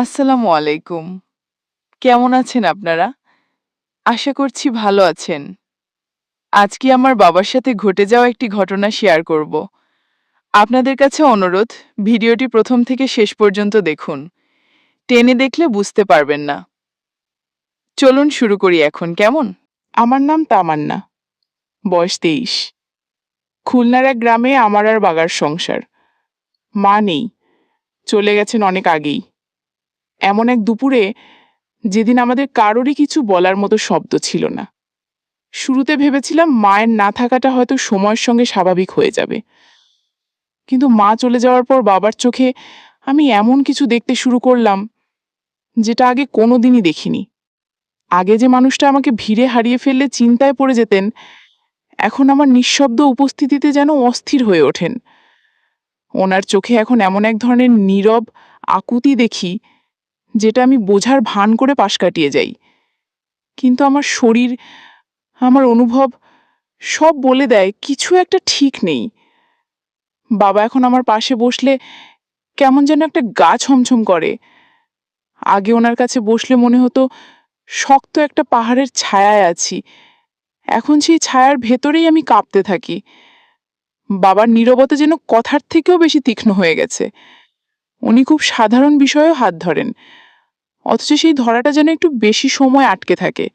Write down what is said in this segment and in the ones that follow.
আসসালামু আলাইকুম। কেমন আছেন আপনারা? আশা করছি ভালো আছেন। আজকে আমার বাবার সাথে ঘটে যাওয়া একটি ঘটনা শেয়ার করব। আপনাদের কাছে অনুরোধ, ভিডিওটি প্রথম থেকে শেষ পর্যন্ত দেখুন। টেনে দেখলে বুঝতে পারবেন না। চলুন শুরু করি এখন, কেমন? আমার নাম তামান্না। বয়স তেইশ। খুলনার এক গ্রামে আমার আর বাগার সংসার। মা নেই। চলে গেছেন অনেক আগেই। এমন এক দুপুরে যেদিন আমাদের কারোরই কিছু বলার মতো শব্দ ছিল না। শুরুতে ভেবেছিলাম মায়ের না থাকাটা হয়তো সময়ের সঙ্গে স্বাভাবিক হয়ে যাবে। কিন্তু মা চলে যাওয়ার পর বাবার চোখে আমি এমন কিছু দেখতে শুরু করলাম যেটা আগে কোনোদিনই দেখিনি। আগে যে মানুষটা আমাকে ভিড়ে হারিয়ে ফেললে চিন্তায় পড়ে যেতেন, এখন আমার নিঃশব্দ উপস্থিতিতে যেন অস্থির হয়ে ওঠেন। ওনার চোখে এখন এমন এক ধরনের নীরব আকুতি দেখি যেটা আমি বোঝার ভান করে পাশ কাটিয়ে যাই। কিন্তু আমার শরীর, আমার অনুভব সব বলে দেয়, কিছু একটা ঠিক নেই। বাবা এখন আমার পাশে বসলে কেমন যেন একটা গা ছমছম করে। আগে ওনার কাছে বসলে মনে হতো শক্ত একটা পাহাড়ের ছায়ায় আছি। এখন সেই ছায়ার ভেতরেই আমি কাঁপতে থাকি। বাবার নীরবতা যেন কথার থেকেও বেশি তীক্ষ্ণ হয়ে গেছে। উনি খুব সাধারণ বিষয়েও হাত ধরেন। অথচ সেই ধরাটা যেন একটু বেশি সময় আটকে থাকে।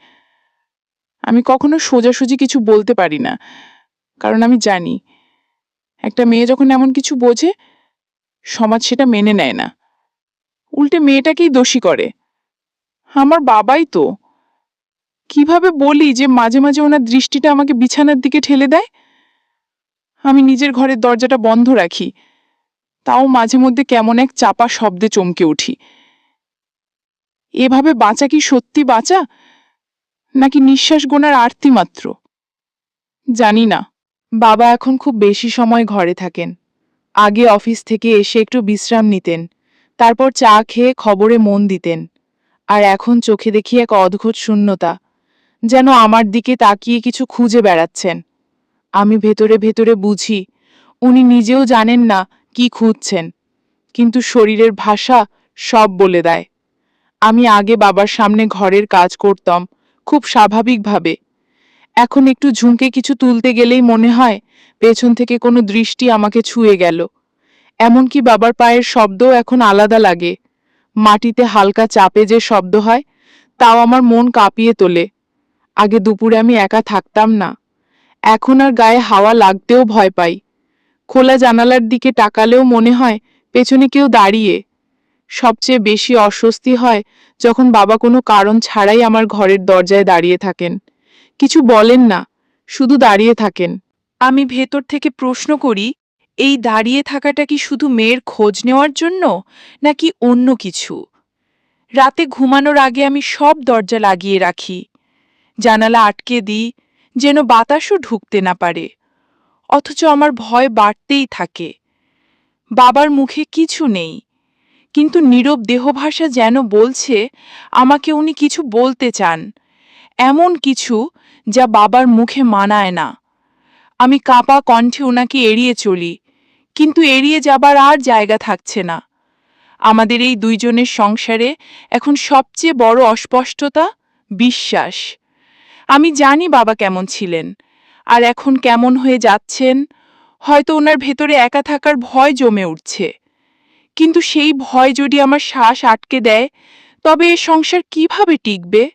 আমি কখনো সোজাসুজি কিছু বলতে পারি না, কারণ আমি জানি, একটা মেয়ে যখন এমন কিছু বোঝে, সমাজ সেটা মেনে নেয় না। উল্টে মেয়েটাকেই দোষী করে। আমার বাবাই তো। কীভাবে বলি যে মাঝে মাঝে ওনার দৃষ্টিটা আমাকে বিছানার দিকে ঠেলে দেয়? আমি নিজের ঘরের দরজাটা বন্ধ রাখি। তাও মাঝে মধ্যে কেমন এক চাপা শব্দে চমকে উঠি। এভাবে বাঁচা কি সত্যি বাঁচা? নাকি নিঃশ্বাস গোনার আরতি মাত্র? জানি না। বাবা এখন খুব বেশি সময় ঘরে থাকেন। আগে অফিস থেকে এসে একটু বিশ্রাম নিতেন। তারপর চা খেয়ে খবরে মন দিতেন। আর এখন চোখে দেখি এক অদ্ভুত শূন্যতা। যেন আমার দিকে তাকিয়ে কিছু খুঁজে বেড়াচ্ছেন। আমি ভেতরে ভেতরে বুঝি, উনি নিজেও জানেন না কি খুঁজছেন? কিন্তু শরীরের ভাষা সব বলে দেয়। আমি আগে বাবার সামনে ঘরের কাজ করতাম, খুব স্বাভাবিকভাবে। এখন একটু ঝুঁকে কিছু তুলতে গেলেই মনে হয় পেছন থেকে কোনো দৃষ্টি আমাকে ছুঁয়ে গেল। এমনকি বাবার পায়ের শব্দও এখন আলাদা লাগে। মাটিতে হালকা চাপে যে শব্দ হয়, তাও আমার মন কাঁপিয়ে তোলে। আগে দুপুরে আমি একা থাকতাম না। এখন আর গায়ে হাওয়া লাগতেও ভয় পাই। খোলা জানালার দিকে তাকালেও মনে হয় পেছনে কেউ দাঁড়িয়ে। সবচেয়ে বেশি অস্বস্তি হয় যখন বাবা কোনো কারণ ছাড়াই আমার ঘরের দরজায় দাঁড়িয়ে থাকেন। কিছু বলেন না, শুধু দাঁড়িয়ে থাকেন। আমি ভেতর থেকে প্রশ্ন করি, এই দাঁড়িয়ে থাকাটা কি শুধু মেয়ের খোঁজ নেওয়ার জন্য, নাকি অন্য কিছু? রাতে ঘুমানোর আগে আমি সব দরজা লাগিয়ে রাখি। জানালা আটকে দিই, যেন বাতাসও ঢুকতে না পারে। অথচ আমার ভয় বাড়তেই থাকে। বাবার মুখে কিছু নেই, কিন্তু নীরব দেহভাষা যেন বলছে, আমাকে উনি কিছু বলতে চান, এমন কিছু যা বাবার মুখে মানায় না। আমি কাঁপা কণ্ঠে ওনাকে এড়িয়ে চলি, কিন্তু এড়িয়ে যাবার আর জায়গা থাকছে না। আমাদের এই দুইজনের সংসারে এখন সবচেয়ে বড় অস্পষ্টতা, বিশ্বাস। আমি জানি বাবা কেমন ছিলেন আর এখন কেমন হয়ে যাচ্ছেন? হয়তো ওনার ভেতরে একা থাকার ভয় জমে উঠছে। কিন্তু সেই ভয় যদি আমার শ্বাস আটকে দেয়, তবে এ সংসার কীভাবে টিকবে?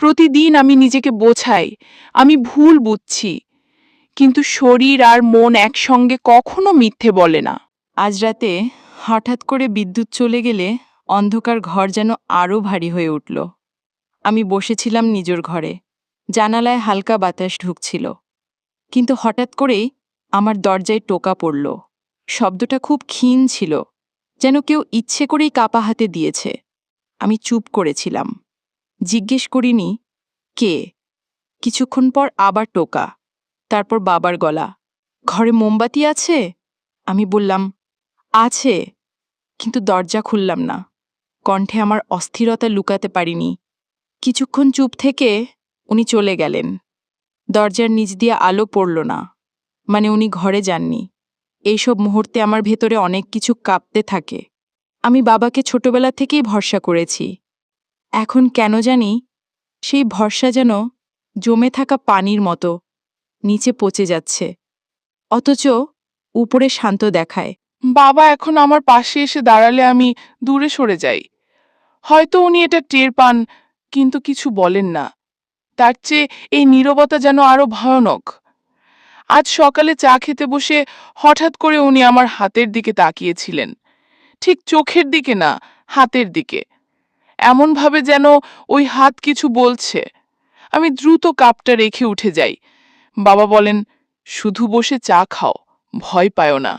প্রতিদিন আমি নিজেকে বোঝাই, আমি ভুল বুঝছি। কিন্তু শরীর আর মন একসঙ্গে কখনো মিথ্যে বলে না। আজ রাতে হঠাৎ করে বিদ্যুৎ চলে গেলে অন্ধকার ঘর যেন আরও ভারী হয়ে উঠল। আমি বসেছিলাম নিজের ঘরে। জানালায় হালকা বাতাস ঢুকছিল। কিন্তু হঠাৎ করেই আমার দরজায় টোকা পড়ল। শব্দটা খুব ক্ষীণ ছিল, যেন কেউ ইচ্ছে করেই কাপা হাতে দিয়েছে। আমি চুপ করেছিলাম। জিজ্ঞেস করিনি, কে? কিছুক্ষণ পর আবার টোকা, তারপর বাবার গলা, ঘরে মোমবাতি আছে? আমি বললাম, আছে, কিন্তু দরজা খুললাম না। কণ্ঠে আমার অস্থিরতা লুকাতে পারিনি। কিছুক্ষণ চুপ থেকে উনি চলে গেলেন। দরজার নিচ দিয়ে আলো পড়ল না। মানে উনি ঘরে যাননি। এইসব মুহূর্তে আমার ভেতরে অনেক কিছু কাঁপতে থাকে। আমি বাবাকে ছোটবেলা থেকেই ভরসা করেছি। এখন কেন জানি সেই ভরসা যেন জমে থাকা পানির মতো নিচে পচে যাচ্ছে। অথচ উপরে শান্ত দেখায়, বাবা, এখন আমার পাশে এসে দাঁড়ালে আমি দূরে সরে যাই। হয়তো উনি এটা টের পান, কিন্তু কিছু বলেন না। তার চেয়ে এই নীরবতা যেন আরও ভয়ানক। আজ সকালে চা খেতে বসে হঠাৎ করে উনি আমার হাতের দিকে তাকিয়েছিলেন। ঠিক চোখের দিকে না, হাতের দিকে। এমনভাবে যেন ওই হাত কিছু বলছে। আমি দ্রুত কাপটা রেখে উঠে যাই। বাবা বলেন, শুধু বসে চা খাও, ভয় পায় না।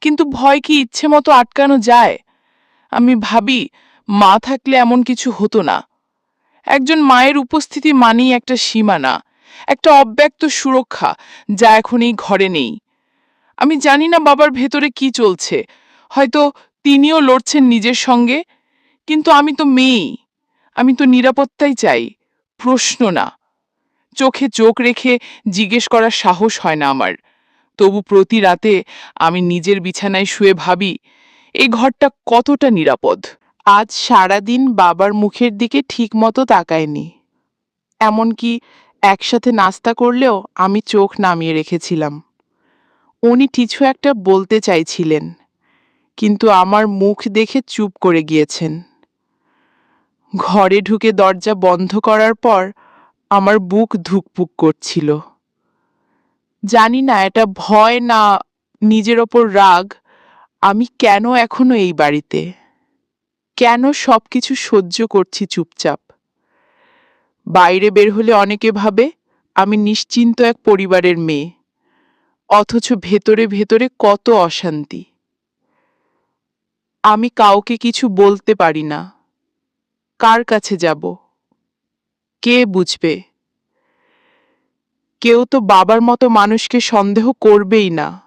কিন্তু ভয় কি ইচ্ছে মতো আটকানো যায়? আমি ভাবি, মা থাকলে এমন কিছু হতো না। একজন মায়ের উপস্থিতি মানেই একটা সীমানা, একটা অব্যক্ত সুরক্ষা যা এখন এই ঘরে নেই। আমি জানি না বাবার ভেতরে কি চলছে, হয়তো তিনিও লড়ছেন নিজের সঙ্গে, কিন্তু আমি তো মেয়েই, আমি তো নিরাপত্তাই চাই, প্রশ্ন না। চোখে চোখ রেখে জিজ্ঞেস করার সাহস হয় না আমার, তবু প্রতি রাতে আমি নিজের বিছানায় শুয়ে ভাবি, এই ঘরটা কতটা নিরাপদ। আজ সারাদিন বাবার মুখের দিকে ঠিকমতো তাকায়নি। এমনকি একসাথে নাস্তা করলেও আমি চোখ নামিয়ে রেখেছিলাম। উনি কিছু একটা বলতে চাইছিলেন, কিন্তু আমার মুখ দেখে চুপ করে গিয়েছেন। ঘরে ঢুকে দরজা বন্ধ করার পর আমার বুক ধুকপুক করছিল। জানি না, এটা ভয় না নিজের ওপর রাগ, আমি কেন এখনও এই বাড়িতে? কেন সব কিছু সহ্য করছি চুপচাপ? বাইরে বের হলে অনেকে ভাবে, আমি নিশ্চিন্ত এক পরিবারের মেয়ে। অথচ ভেতরে ভেতরে কত অশান্তি। আমি কাউকে কিছু বলতে পারি না। কার কাছে যাব? কে বুঝবে? কেউ তো বাবার মতো মানুষকে সন্দেহ করবেই না।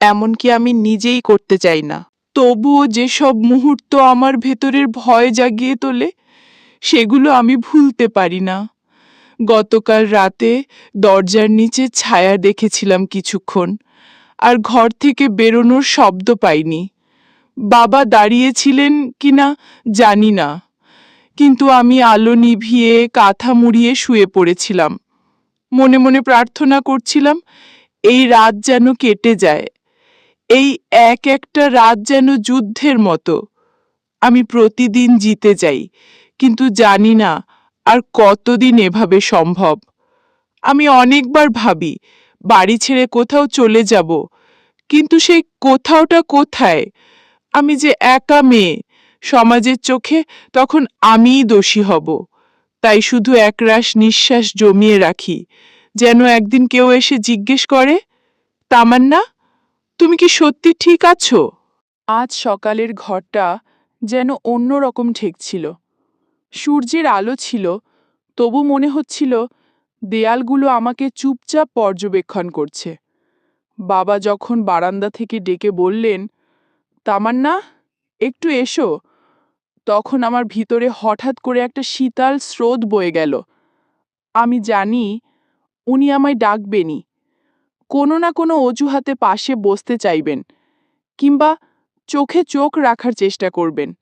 এমনকি আমি নিজেই করতে চাই না। তবুও যেসব মুহূর্ত আমার ভেতরের ভয় জাগিয়ে তোলে, সেগুলো আমি ভুলতে পারি না। গতকাল রাতে দরজার নিচে ছায়া দেখেছিলাম কিছুক্ষণ, আর ঘর থেকে বেরোনোর শব্দ পাইনি। বাবা দাঁড়িয়েছিলেন কিনা জানি না, কিন্তু আমি আলো নিভিয়ে কাঁথা মুড়িয়ে শুয়ে পড়েছিলাম। মনে মনে প্রার্থনা করছিলাম, এই রাত যেন কেটে যায়। এই এক একটা রাত যেন যুদ্ধের মতো। আমি প্রতিদিন জিতে যাই, কিন্তু জানি না আর কতদিন এভাবে সম্ভব। আমি অনেকবার ভাবি, বাড়ি ছেড়ে কোথাও চলে যাব, কিন্তু সেই কোথাওটা কোথায়? আমি যে একা মেয়ে, সমাজের চোখে তখন আমিই দোষী হব। তাই শুধু একরাশ নিঃশ্বাস জমিয়ে রাখি, যেন একদিন কেউ এসে জিজ্ঞেস করে, তামান্না তুমি কি সত্যি ঠিক আছো? আজ সকালের ঘরটা যেন অন্যরকম ঠেকছিল সূর্যের আলো ছিল, তবু মনে হচ্ছিল দেয়ালগুলো আমাকে চুপচাপ পর্যবেক্ষণ করছে। বাবা যখন বারান্দা থেকে ডেকে বললেন, তামান্না, একটু এসো। তখন আমার ভিতরে হঠাৎ করে একটা শীতল স্রোত বয়ে গেল। আমি জানি উনি আমায় ডাকবেনই। কোনো না কোনো অজুহাতে পাশে বসতে চাইবেন কিংবা চোখে চোখ রাখার চেষ্টা করবেন।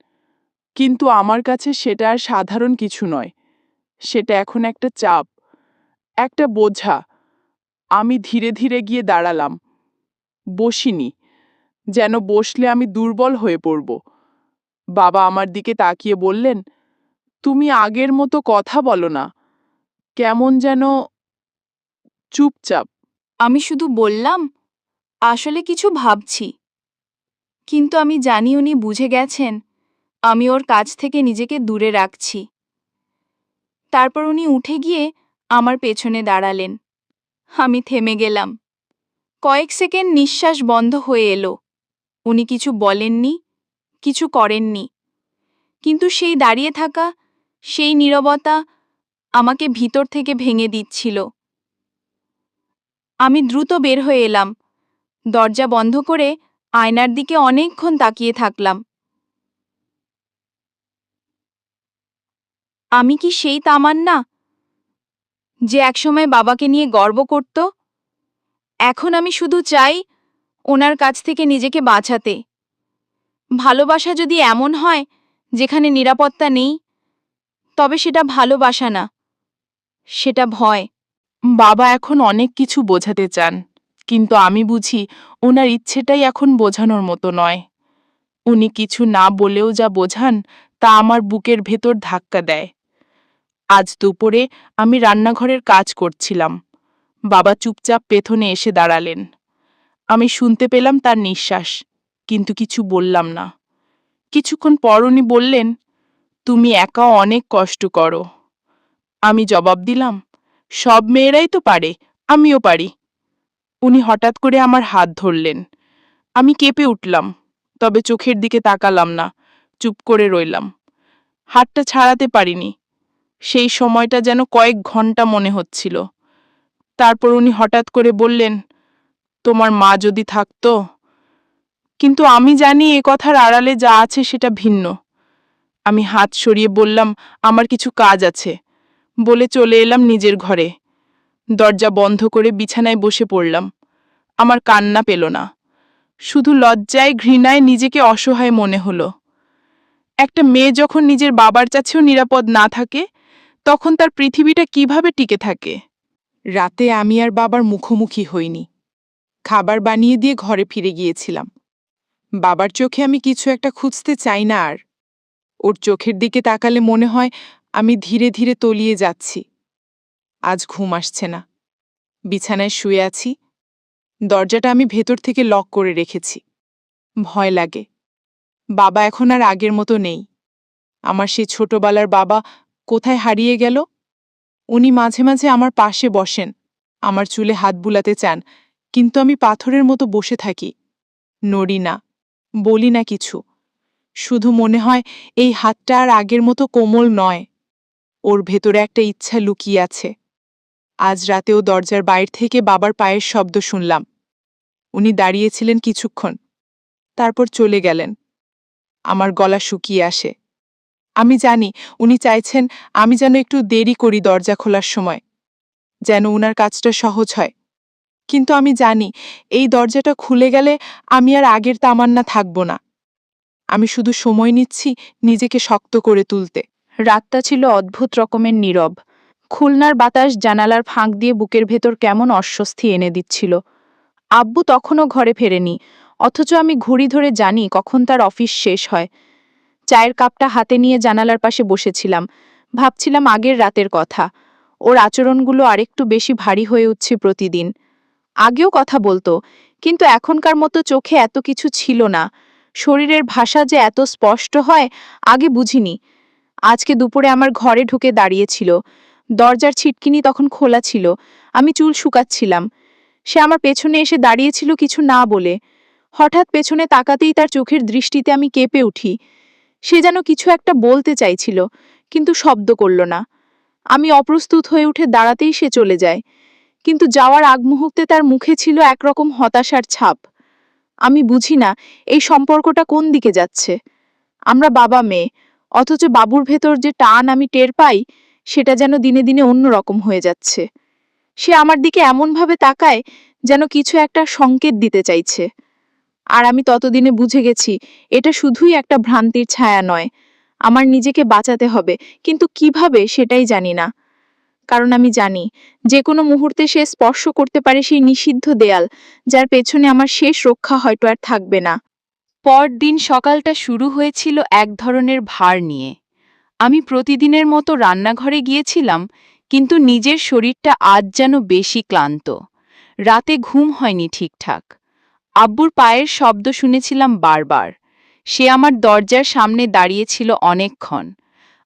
কিন্তু আমার কাছে সেটা আর সাধারণ কিছু নয়। সেটা এখন একটা চাপ, একটা বোঝা। আমি ধীরে ধীরে গিয়ে দাঁড়ালাম। বসিনি, যেন বসলে আমি দুর্বল হয়ে পড়ব। বাবা আমার দিকে তাকিয়ে বললেন, তুমি আগের মতো কথা বলো না। কেমন যেন চুপচাপ। আমি শুধু বললাম, আসলে কিছু ভাবছি। কিন্তু আমি জানি উনি বুঝে গেছেন, আমি ওর কাছ থেকে নিজেকে দূরে রাখছি। তারপর উনি উঠে গিয়ে আমার পেছনে দাঁড়ালেন। আমি থেমে গেলাম। কয়েক সেকেন্ড নিঃশ্বাস বন্ধ হয়ে এলো। উনি কিছু বলেননি, কিছু করেননি। কিন্তু সেই দাঁড়িয়ে থাকা, সেই নীরবতা আমাকে ভিতর থেকে ভেঙে দিচ্ছিল। আমি দ্রুত বের হয়ে এলাম। দরজা বন্ধ করে আয়নার দিকে অনেকক্ষণ তাকিয়ে থাকলাম। আমি কি সেই তামান্না যে একসময় বাবাকে নিয়ে গর্ব করত? এখন আমি শুধু চাই ওনার কাছ থেকে নিজেকে বাঁচাতে। ভালোবাসা যদি এমন হয় যেখানে নিরাপত্তা নেই, তবে সেটা ভালোবাসা না, সেটা ভয়। বাবা এখন অনেক কিছু বোঝাতে চান, কিন্তু আমি বুঝি ওনার ইচ্ছেটাই এখন বোঝানোর মতো নয়। উনি কিছু না বলেও যা বোঝান, তা আমার বুকের ভেতর ধাক্কা দেয়। আজ দুপুরে আমি রান্নাঘরের কাজ করছিলাম। বাবা চুপচাপ পেছনে এসে দাঁড়ালেন। আমি শুনতে পেলাম তার নিঃশ্বাস, কিন্তু কিছু বললাম না। কিছুক্ষণ পর উনি বললেন, তুমি একা অনেক কষ্ট করো। আমি জবাব দিলাম সব মেয়েরাই তো পারে, আমিও পারি। উনি হঠাৎ করে আমার হাত ধরলেন। আমি কেঁপে উঠলাম, তবে চোখের দিকে তাকালাম না, চুপ করে রইলাম। হাতটা ছাড়াতে পারিনি। সেই সময়টা যেন কয়েক ঘণ্টা মনে হচ্ছিল। তারপর উনি হঠাৎ করে বললেন, তোমার মা যদি থাকতো? কিন্তু আমি জানি এ কথার আড়ালে যা আছে সেটা ভিন্ন। আমি হাত সরিয়ে বললাম, আমার কিছু কাজ আছে। বলে চলে এলাম নিজের ঘরে। দরজা বন্ধ করে বিছানায় বসে পড়লাম। আমার কান্না পেল না। শুধু লজ্জায়, ঘৃণায় নিজেকে অসহায় মনে হলো। একটা মেয়ে যখন নিজের বাবার কাছেও নিরাপদ না থাকে, তখন তার পৃথিবীটা কীভাবে টিকে থাকে? রাতে আমি আর বাবার মুখোমুখি হইনি। খাবার বানিয়ে দিয়ে ঘরে ফিরে গিয়েছিলাম। বাবার চোখে আমি কিছু একটা খুঁজতে চাই না আর। ওর চোখের দিকে তাকালে মনে হয় আমি ধীরে ধীরে তলিয়ে যাচ্ছি। আজ ঘুম আসছে না। বিছানায় শুয়ে আছি। দরজাটা আমি ভেতর থেকে লক করে রেখেছি। ভয় লাগে। বাবা এখন আর আগের মতো নেই। আমার সেই ছোটবেলার বাবা কোথায় হারিয়ে গেল? উনি মাঝে মাঝে আমার পাশে বসেন। আমার চুলে হাত বুলাতে চান। কিন্তু আমি পাথরের মতো বসে থাকি। নড়ি না, বলি না কিছু। শুধু মনে হয় এই হাতটা আর আগের মতো কোমল নয়। ওর ভেতরে একটা ইচ্ছা লুকিয়ে আছে। আজ রাতেও দরজার বাইর থেকে বাবার পায়ের শব্দ শুনলাম। উনি দাঁড়িয়েছিলেন কিছুক্ষণ। তারপর চলে গেলেন। আমার গলা শুকিয়ে আসে। আমি জানি, উনি চাইছেন আমি যেন একটু দেরি করি দরজা খোলার সময়, যেন উনার কাজটা সহজ হয়। কিন্তু আমি জানি, এই দরজাটা খুলে গেলে আমি আর আগের তামান্না থাকব না। আমি শুধু সময় নিচ্ছি নিজেকে শক্ত করে তুলতে। রাতটা ছিল অদ্ভুত রকমের নীরব। খুলনার বাতাস জানালার ফাঁক দিয়ে বুকের ভেতর কেমন অস্বস্তি এনে দিচ্ছিল। আব্বু তখনও ঘরে ফেরেনি, অথচ আমি ঘড়ি ধরে জানি কখন তার অফিস শেষ হয়। চায়ের কাপটা হাতে নিয়ে জানালার পাশে বসেছিলাম, ভাবছিলাম আগের রাতের কথা। ওর আচরণগুলো আরেকটু বেশি ভারী হয়ে উঠছে প্রতিদিন। আগেও কথা বলতো, কিন্তু এখনকার মতো চোখে এত কিছু ছিল না। শরীরের ভাষা যে এত স্পষ্ট হয়, আগে বুঝিনি। আজকে দুপুরে আমার ঘরে ঢুকে দাঁড়িয়েছিল। দরজার ছিটকিনি তখন খোলা ছিল। আমি চুল শুকাচ্ছিলাম। সে আমার পেছনে এসে দাঁড়িয়েছিল কিছু না বলে। হঠাৎ পেছনে তাকাতেই তার চোখের দৃষ্টিতে আমি কেঁপে উঠি। সে যেন কিছু একটা বলতে চাইছিল, কিন্তু শব্দ করল না। আমি অপ্রস্তুত হয়ে উঠে দাঁড়াতেই সে চলে যায়। কিন্তু যাওয়ার আগ মুহূর্তে তার মুখে ছিল একরকম হতাশার ছাপ। আমি বুঝি না এই সম্পর্কটা কোন দিকে যাচ্ছে। আমরা বাবা মেয়ে অথচ বাবুর ভেতর যে টান আমি টের পাই, সেটা যেন দিনে দিনে অন্য রকম হয়ে যাচ্ছে। সে আমার দিকে এমনভাবে তাকায় যেন কিছু একটা সংকেত দিতে চাইছে। আর আমি ততদিনে বুঝে গেছি, এটা শুধুই একটা ভ্রান্তির ছায়া নয়, আমার নিজেকে বাঁচাতে হবে। কিন্তু কীভাবে সেটাই জানি না। কারণ আমি জানি, যে কোনো মুহূর্তে সে স্পর্শ করতে পারে সেই নিষিদ্ধ দেয়াল, যার পেছনে আমার শেষ রক্ষা হয়তো আর থাকবে না। পরদিন সকালটা শুরু হয়েছিল এক ধরনের ভার নিয়ে। আমি প্রতিদিনের মতো রান্নাঘরে গিয়েছিলাম, কিন্তু নিজের শরীরটা আজ যেন বেশি ক্লান্ত। রাতে ঘুম হয়নি ঠিকঠাক। আব্বুর পায়ের শব্দ শুনেছিলাম বারবার। সে আমার দরজার সামনে দাঁড়িয়েছিল অনেকক্ষণ।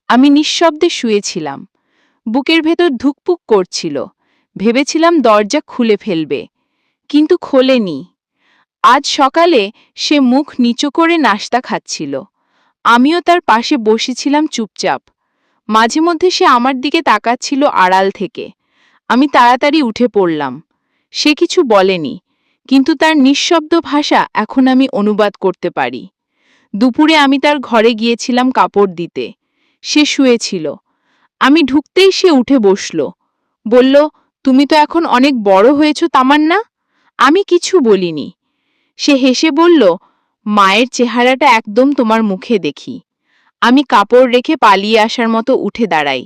আমি নিঃশব্দে শুয়েছিলাম। বুকের ভেতর ধুকপুক করছিল। ভেবেছিলাম দরজা খুলে ফেলবে, কিন্তু খোলেনি। আজ সকালে সে মুখ নিচু করে নাস্তা খাচ্ছিল। আমিও তার পাশে বসেছিলাম চুপচাপ। মাঝে মধ্যে সে আমার দিকে তাকাচ্ছিল আড়াল থেকে। আমি তাড়াতাড়ি উঠে পড়লাম। সে কিছু বলেনি, কিন্তু তার নিঃশব্দ ভাষা এখন আমি অনুবাদ করতে পারি। দুপুরে আমি তার ঘরে গিয়েছিলাম কাপড় দিতে। সে শুয়েছিল। আমি ঢুকতেই সে উঠে বসল। বলল, তুমি তো এখন অনেক বড় হয়েছ, তামান্না। আমি কিছু বলিনি। সে হেসে বলল, মায়ের চেহারাটা একদম তোমার মুখে দেখি। আমি কাপড় রেখে পালিয়ে আসার মতো উঠে দাঁড়াই।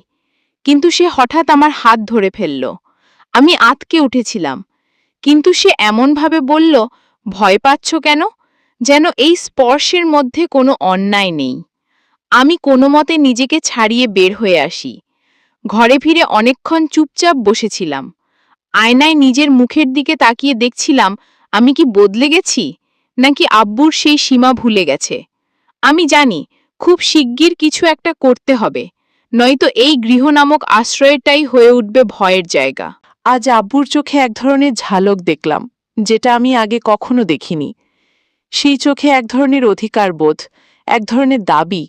কিন্তু সে হঠাৎ আমার হাত ধরে ফেলল। আমি আতকে উঠেছিলাম। কিন্তু সে এমনভাবে বলল, ভয় পাচ্ছ কেন? যেন এই স্পর্শের মধ্যে কোনো অন্যায় নেই। আমি কোনো মতে নিজেকে ছাড়িয়ে বের হয়ে আসি। ঘরে ফিরে অনেকক্ষণ চুপচাপ বসেছিলাম। আয়নায় নিজের মুখের দিকে তাকিয়ে দেখছিলাম আমি কি বদলে গেছি? নাকি আব্বুর সেই সীমা ভুলে গেছে? আমি জানি, খুব শিগগির কিছু একটা করতে হবে, নয়তো এই গৃহ নামক আশ্রয়টাই হয়ে উঠবে ভয়ের জায়গা। আজ আব্বুর চোখে এক ধরনের ঝালক দেখলাম, যেটা আমি আগে কখনো দেখিনি। সেই চোখে এক ধরনের অধিকার বোধ, এক ধরনের দাবি।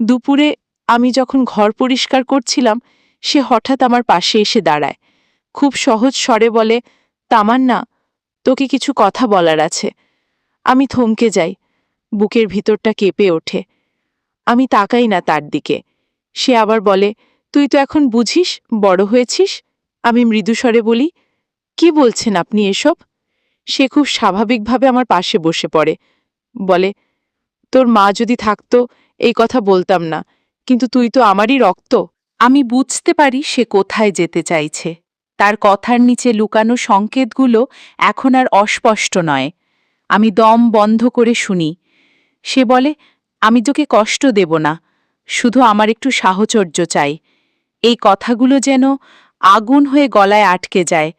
দুপুরে আমি যখন ঘর পরিষ্কার করছিলাম, সে হঠাৎ আমার পাশে এসে দাঁড়ায়। খুব সহজ স্বরে বলে, তামান্না তোকে কিছু কথা বলার আছে। আমি থমকে যাই। বুকের ভিতরটা কেঁপে ওঠে। আমি তাকাই না তার দিকে। সে আবার বলে, তুই তো এখন বুঝিস, বড় হয়েছিস? আমি মৃদুস্বরে বলি, কি বলছেন আপনি এসব? সে খুব স্বাভাবিকভাবে আমার পাশে বসে পড়ে। বলে, তোর মা যদি থাকতো, এই কথা বলতাম না। কিন্তু তুই তো আমারই রক্ত। আমি বুঝতে পারি সে কোথায় যেতে চাইছে। তার কথার নিচে লুকানো সংকেতগুলো এখন আর অস্পষ্ট নয়। আমি দম বন্ধ করে শুনি। সে বলে, আমি তোকে কষ্ট দেব না। শুধু আমার একটু সাহচর্য চাই। এই কথাগুলো যেন আগুন হয়ে গলায় আটকে যায়।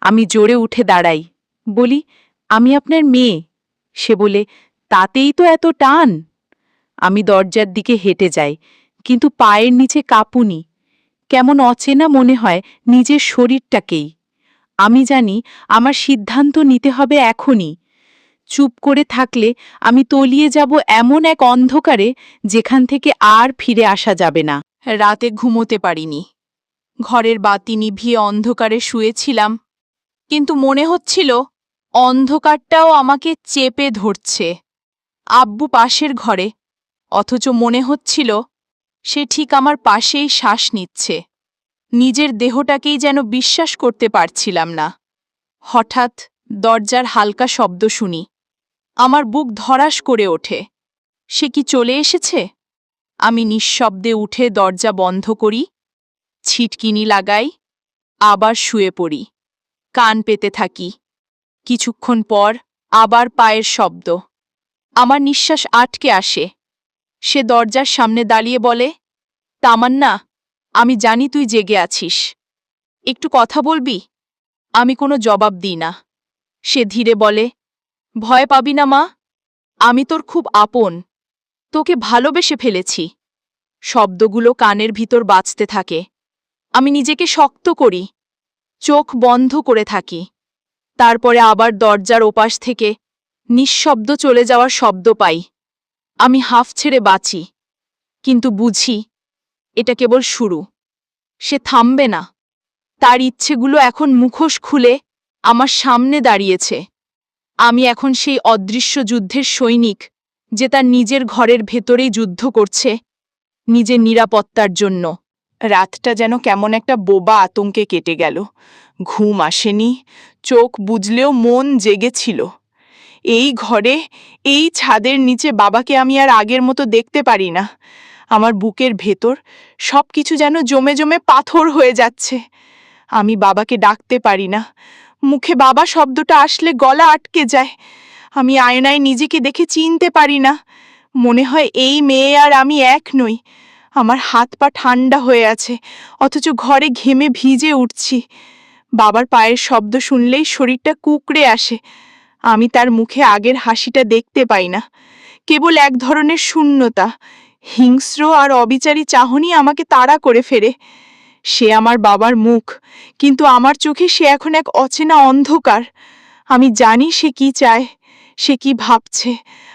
আমি জোরে উঠে দাঁড়াই। বলি, আমি আপনার মেয়ে। সে বলে, তাতেই তো এত টান। আমি দরজার দিকে হেঁটে যাই, কিন্তু পায়ের নিচে কাঁপুনি। কেমন অচেনা মনে হয় নিজের শরীরটাকেই। আমি জানি আমার সিদ্ধান্ত নিতে হবে এখনই। চুপ করে থাকলে আমি তলিয়ে যাব এমন এক অন্ধকারে যেখান থেকে আর ফিরে আসা যাবে না। রাতে ঘুমোতে পারিনি। ঘরের বাতি নিভিয়ে অন্ধকারে শুয়েছিলাম। কিন্তু মনে হচ্ছিল অন্ধকারটাও আমাকে চেপে ধরছে। আব্বু পাশের ঘরে, অথচ মনে হচ্ছিল সে ঠিক আমার পাশেই শ্বাস নিচ্ছে। নিজের দেহটাকেই যেন বিশ্বাস করতে পারছিলাম না। হঠাৎ দরজার হালকা শব্দ শুনি। আমার বুক ধরাস করে ওঠে। সে কি চলে এসেছে? আমি নিঃশব্দে উঠে দরজা বন্ধ করি, ছিটকিনি লাগাই, আবার শুয়ে পড়ি। কান পেতে থাকি। কিছুক্ষণ পর আবার পায়ের শব্দ। আমার নিঃশ্বাস আটকে আসে। সে দরজার সামনে দাঁড়িয়ে বলে, তামান্না, আমি জানি তুই জেগে আছিস। একটু কথা বলবি? আমি কোনো জবাব দিই না। সে ধীরে বলে, ভয় পাবি না মা, আমি তোর খুব আপন। তোকে ভালোবেসে ফেলেছি। শব্দগুলো কানের ভিতর বাজতে থাকে। আমি নিজেকে শক্ত করি, চোখ বন্ধ করে থাকি। তারপরে আবার দরজার ওপাশ থেকে নিঃশব্দ চলে যাওয়ার শব্দ পাই। আমি হাফ ছেড়ে বাঁচি, কিন্তু বুঝি এটা কেবল শুরু। সে থামবে না। তার ইচ্ছেগুলো এখন মুখোশ খুলে আমার সামনে দাঁড়িয়েছে। আমি এখন সেই অদৃশ্য যুদ্ধের সৈনিক যে তার নিজের ঘরের ভেতরেই যুদ্ধ করছে নিজের নিরাপত্তার জন্য। রাতটা যেন কেমন একটা বোবা আতঙ্কে কেটে গেল। ঘুম আসেনি, চোখ বুঝলেও মন জেগেছিল। এই ঘরে, এই ছাদের নিচে বাবাকে আমি আর আগের মতো দেখতে পারি না। আমার বুকের ভেতর সব কিছু যেন জমে জমে পাথর হয়ে যাচ্ছে। আমি বাবাকে ডাকতে পারি না। মুখে বাবা শব্দটা আসলে গলা আটকে যায়। আমি আয়নায় নিজেকে দেখে চিনতে পারি না। মনে হয় এই মেয়ে আর আমি এক নই। আমার হাত পা ঠান্ডা হয়ে আছে, অথচ ঘরে ঘেমে ভিজে উঠছি। বাবার পায়ের শব্দ শুনলেই শরীরটা কুকড়ে আসে। আমি তার মুখে আগের হাসিটা দেখতে পাই না। কেবল এক ধরনের শূন্যতা, হিংস্র আর অবিচারী চাহনি আমাকে তাড়া করে ফেরে। সে আমার বাবার মুখ, কিন্তু আমার চোখে সে এখন এক অচেনা অন্ধকার। আমি জানি সে কি চায়, সে কি ভাবছে,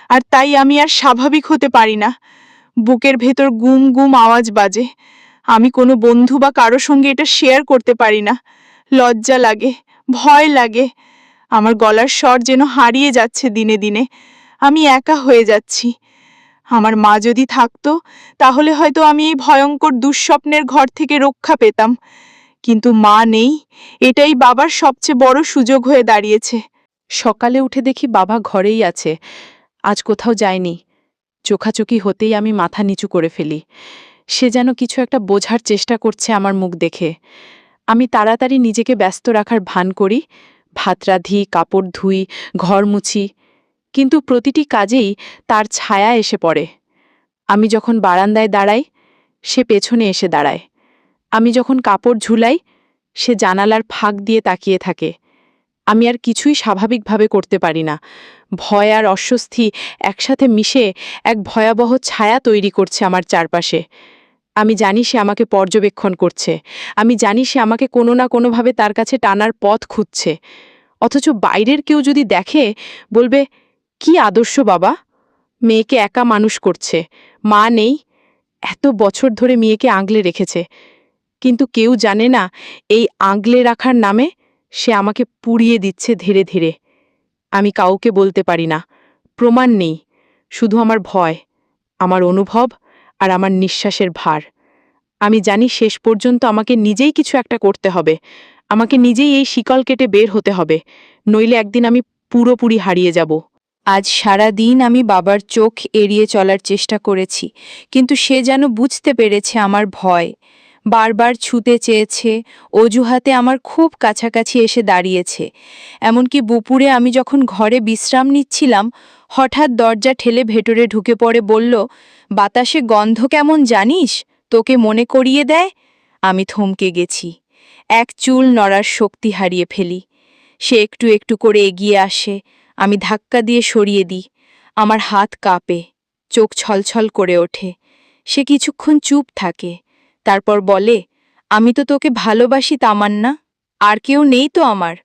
আর তাই আমি আর স্বাভাবিক হতে পারি না। বুকের ভেতর গুম গুম আওয়াজ বাজে। আমি কোনো বন্ধু বা কারও সঙ্গে এটা শেয়ার করতে পারি না। লজ্জা লাগে, ভয় লাগে। আমার গলার স্বর যেন হারিয়ে যাচ্ছে দিনে দিনে। আমি একা হয়ে যাচ্ছি। আমার মা যদি থাকতো, তাহলে হয়তো আমি এই ভয়ঙ্কর দুঃস্বপ্নের ঘর থেকে রক্ষা পেতাম। কিন্তু মা নেই, এটাই বাবার সবচেয়ে বড় সুযোগ হয়ে দাঁড়িয়েছে। সকালে উঠে দেখি বাবা ঘরেই আছে। আজ কোথাও যায়নি। চোখাচোখি হতেই আমি মাথা নিচু করে ফেলি। সে যেন কিছু একটা বোঝার চেষ্টা করছে আমার মুখ দেখে। আমি তাড়াতাড়ি নিজেকে ব্যস্ত রাখার ভান করি ভাত রাধি, কাপড় ধুই, ঘর মুছি, কিন্তু প্রতিটি কাজেই তার ছায়া এসে পড়ে। আমি যখন বারান্দায় দাঁড়াই, সে পেছনে এসে দাঁড়ায়। আমি যখন কাপড় ঝুলাই, সে জানালার ফাঁক দিয়ে তাকিয়ে থাকে। আমি আর কিছুই স্বাভাবিকভাবে করতে পারি না। ভয় আর অস্বস্তি একসাথে মিশে এক ভয়াবহ ছায়া তৈরি করছে আমার চারপাশে। আমি জানি সে আমাকে পর্যবেক্ষণ করছে। আমি জানি সে আমাকে কোনো না কোনোভাবে তার কাছে টানার পথ খুঁজছে। অথচ বাইরের কেউ যদি দেখে, বলবে, কি আদর্শ বাবা! মেয়েকে একা মানুষ করছে। মা নেই। এত বছর ধরে মেয়েকে আগলে রেখেছে। কিন্তু কেউ জানে না, এই আগলে রাখার নামে সে আমাকে পুড়িয়ে দিচ্ছে ধীরে ধীরে। আমি কাউকে বলতে পারি না। প্রমাণ নেই। শুধু আমার ভয়, আমার অনুভব আর আমার নিঃশ্বাসের ভার। আমি জানি শেষ পর্যন্ত আমাকে নিজেই কিছু একটা করতে হবে। আমাকে নিজেই এই শিকল কেটে বের হতে হবে। নইলে একদিন আমি পুরোপুরি হারিয়ে যাব। আজ সারা দিন আমি বাবার চোখ এড়িয়ে চলার চেষ্টা করেছি, কিন্তু সে যেন বুঝতে পেরেছে আমার ভয়। বারবার ছুতে চেয়েছে, অজুহাতে আমার খুব কাছাকাছি এসে দাঁড়িয়েছে। এমনকি বুপুরে আমি যখন ঘরে বিশ্রাম নিচ্ছিলাম হঠাৎ দরজা ঠেলে ভেতরে ঢুকে পড়ে বলল, বাতাসে গন্ধ কেমন জানিস? তোকে মনে করিয়ে দেয়, আমি থমকে গেছি। এক চুল নড়ার শক্তি হারিয়ে ফেলি। সে একটু একটু করে এগিয়ে আসে, আমি ধাক্কা দিয়ে সরিয়ে দিই। আমার হাত কাঁপে, চোখ ছলছল করে ওঠে। সে কিছুক্ষণ চুপ থাকে, তারপর বলে, আমি তো তোকে ভালোবাসি, তামান্না। আর কেউ নেই তো আমার।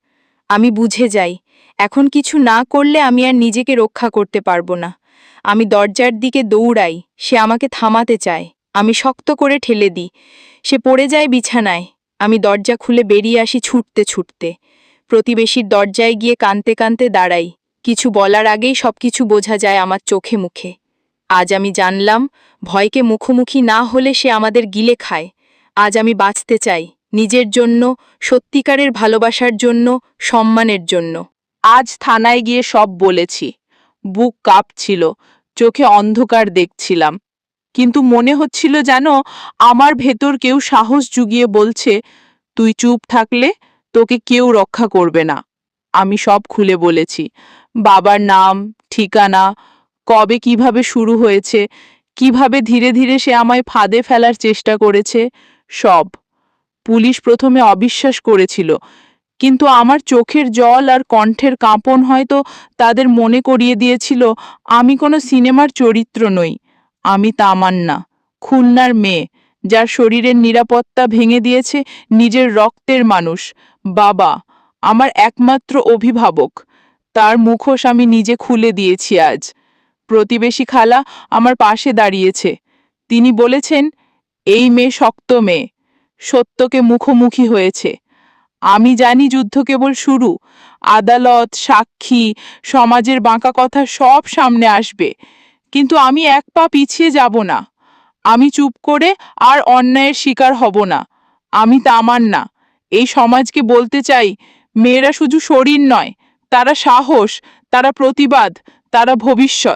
আমি বুঝে যাই এখন কিছু না করলে আমি আর নিজেকে রক্ষা করতে পারব না। আমি দরজার দিকে দৌড়াই, সে আমাকে থামাতে চায়। আমি শক্ত করে ঠেলে দিই। সে পড়ে যায় বিছানায়। আমি দরজা খুলে বেরিয়ে আসি ছুটতে ছুটতে। প্রতিবেশীর দরজায় গিয়ে কানতে কানতে দাঁড়াই। কিছু বলার আগেই সবকিছু বোঝা যায় আমার চোখে মুখে। আজ আমি জানলাম, ভয়কে মুখোমুখি না হলে সে আমাদের গিলে খায়। আজ আমি বাঁচতে চাই, নিজের জন্য, সত্যিকারের ভালোবাসার জন্য, সম্মানের জন্য। আজ থানায় গিয়ে সব বলেছি। বুক কাঁপছিল, চোখে অন্ধকার দেখছিলাম। কিন্তু মনে হচ্ছিল যেন আমার ভেতর কেউ সাহস জুগিয়ে বলছে, তুই চুপ থাকলে তোকে কেউ রক্ষা করবে না। আমি সব খুলে বলেছি। বাবার নাম, ঠিকানা, কবে কীভাবে শুরু হয়েছে, কীভাবে ধীরে ধীরে সে আমায় ফাঁদে ফেলার চেষ্টা করেছে, সব। পুলিশ প্রথমে অবিশ্বাস করেছিল কিন্তু আমার চোখের জল আর কণ্ঠের কাঁপন হয়তো তাদের মনে করিয়ে দিয়েছিল, আমি কোনো সিনেমার চরিত্র নই। আমি তামান্না, খুলনার মেয়ে, যার শরীরের নিরাপত্তা ভেঙে দিয়েছে নিজের রক্তের মানুষ। বাবা, আমার একমাত্র অভিভাবক। তার মুখোশ আমি নিজে খুলে দিয়েছি আজ। প্রতিবেশী খালা আমার পাশে দাঁড়িয়েছে। তিনি বলেছেন, এই মেয়ে শক্ত মেয়ে। সত্যকে মুখোমুখি হয়েছে। আমি জানি যুদ্ধ কেবল শুরু। আদালত, সাক্ষী, সমাজের বাঁকা কথা সব সামনে আসবে। কিন্তু আমি এক পা পিছিয়ে যাব না। আমি চুপ করে আর অন্যায়ের শিকার হব না। আমি তামান না। এই সমাজকে বলতে চাই, মেয়েরা শুধু শরীর নয়, তারা সাহস, তারা প্রতিবাদ, তারা ভবিষ্যৎ।